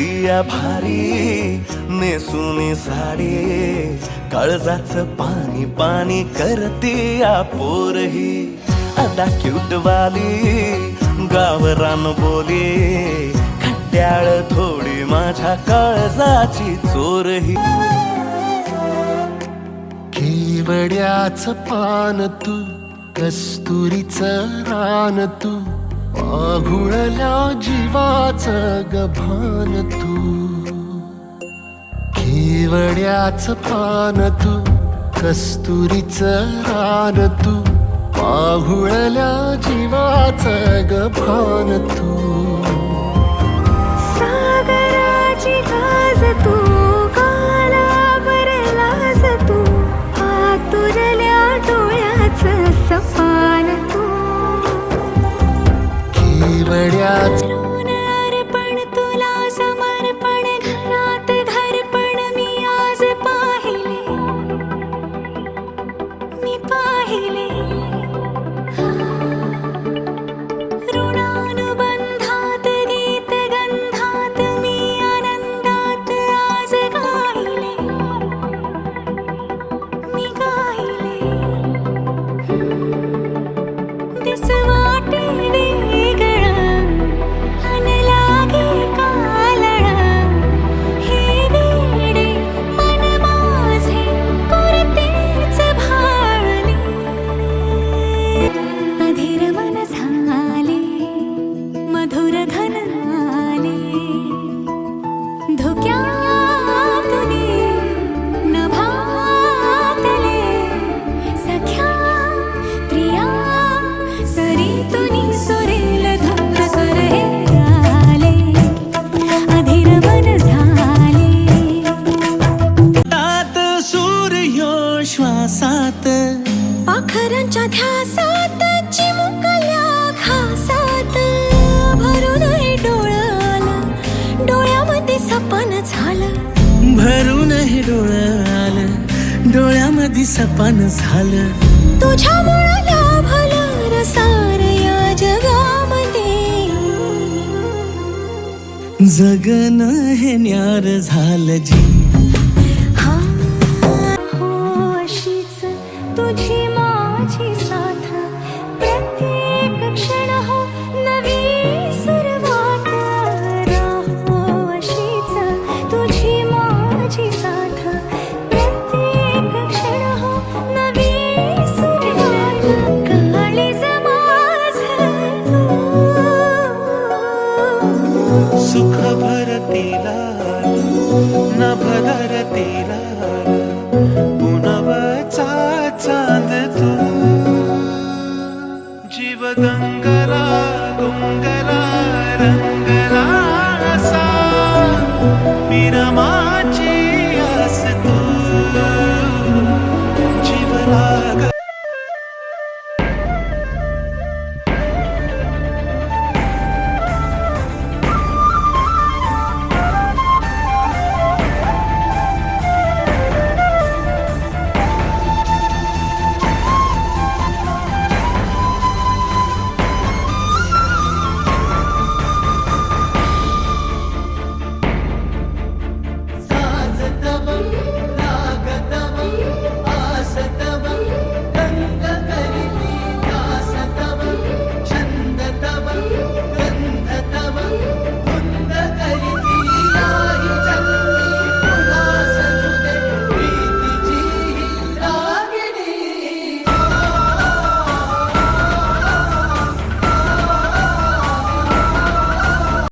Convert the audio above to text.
करती भारी नेसुनी साडी काळजाच पाणी पाणी करती या पोरही. आता क्यूट वाली गावरान बोली खट्याळ थोडी माझ्या काळजाची चोरही. केवड्याच पान तू कस्तुरीच रान तू आघुळल्या जीवाच गभान तू. केवड्याच पान तू कस्तुरीच रान तू. पाहुळल्या जीवाच गभान तू. सागराची तू केवड्याच पाखरांच्या ध्यासात चिमुकल्या घासात. भरून हे डोळं आलं डोळ्यामध्ये सपन झालं. भरून हे डोळं आलं डोळ्यामध्ये सपन झालं. तुझ्या मुळाला भलं रसार या जगामध्ये. जगन हे न्यार झालं जी. हा हो तुझी